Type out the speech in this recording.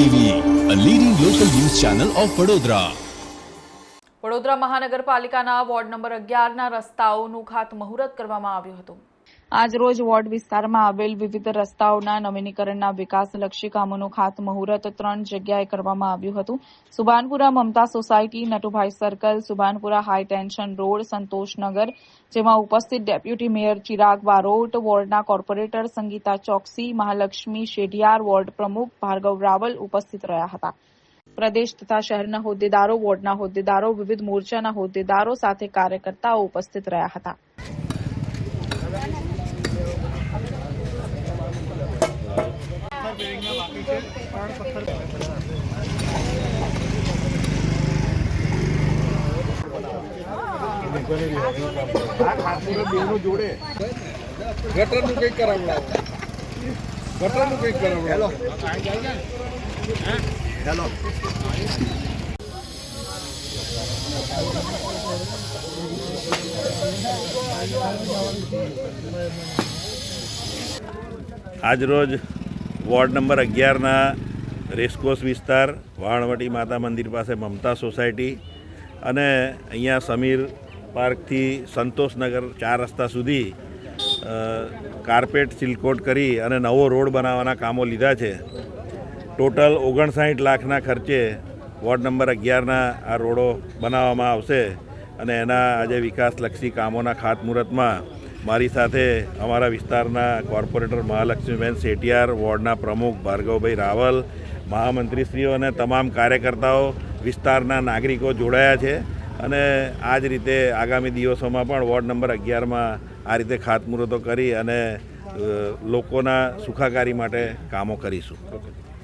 TV a leading local news channel of Vadodara Vadodara મહાનગરપાલિકાના ward number અગિયારના રસ્તાઓનું ખાતમુહૂર્ત કરવામાં આવ્યું હતું. આજ રોજ વોર્ડ વિસ્તારમાં આવેલ વિવિધ રસ્તાઓના નવીનીકરણના વિકાસલક્ષી કામોનું ખાતમુહૂર્ત ત્રણ જગ્યાએ કરવામાં આવ્યું હતું. Subhanpura Mamta society, Natubhai circle, Subhanpura high tension road Santoshnagar જેમાં ઉપસ્થિત ડેપ્યુટી મેયર ચિરાગ બારોટ, વોર્ડના કોર્પોરેટર સંગીતા ચોકસી, મહાલક્ષ્મી શેઢિયાર, વોર્ડ પ્રમુખ ભાર્ગવ રાવલ ઉપસ્થિત રહ્યા હતા. પ્રદેશ તથા શહેરના હોદ્દેદારો, વોર્ડના હોદ્દેદારો, વિવિધ મોરચાના હોદ્દેદારો સાથે કાર્યકર્તાઓ ઉપસ્થિત રહ્યા હતા. ગટરનું કંઈક કરાવડાવો ગટરનું કંઈક કરાવડાવો આજરોજ વોર્ડ નંબર અગિયારના રેસકોસ વિસ્તાર, વાણવટી માતા મંદિર પાસે મમતા સોસાયટી અને અહીંયા સમીર પાર્કથી સંતોષનગર ચાર રસ્તા સુધી કાર્પેટ સિલકોટ કરી અને નવો રોડ બનાવવાના કામો લીધા છે. ટોટલ ઓગણસાઠ લાખના ખર્ચે વોર્ડ નંબર અગિયારના આ રોડો બનાવવામાં આવશે અને એના આજે વિકાસલક્ષી કામોના ખાતમુહૂર્તમાં મારી સાથે અમારા વિસ્તારના કોર્પોરેટર મહાલક્ષ્મીબેન શેટિયાર, વોર્ડના પ્રમુખ ભાર્ગવભાઈ રાવલ, મહામંત્રીશ્રીઓ અને તમામ કાર્યકર્તાઓ વિસ્તારના નાગરિકો જોડાયા છે. અને આ જ રીતે આગામી દિવસોમાં પણ વોર્ડ નંબર અગિયારમાં આ રીતે ખાતમુહૂર્તો કરી અને લોકોના સુખાકારી માટે કામો કરીશું.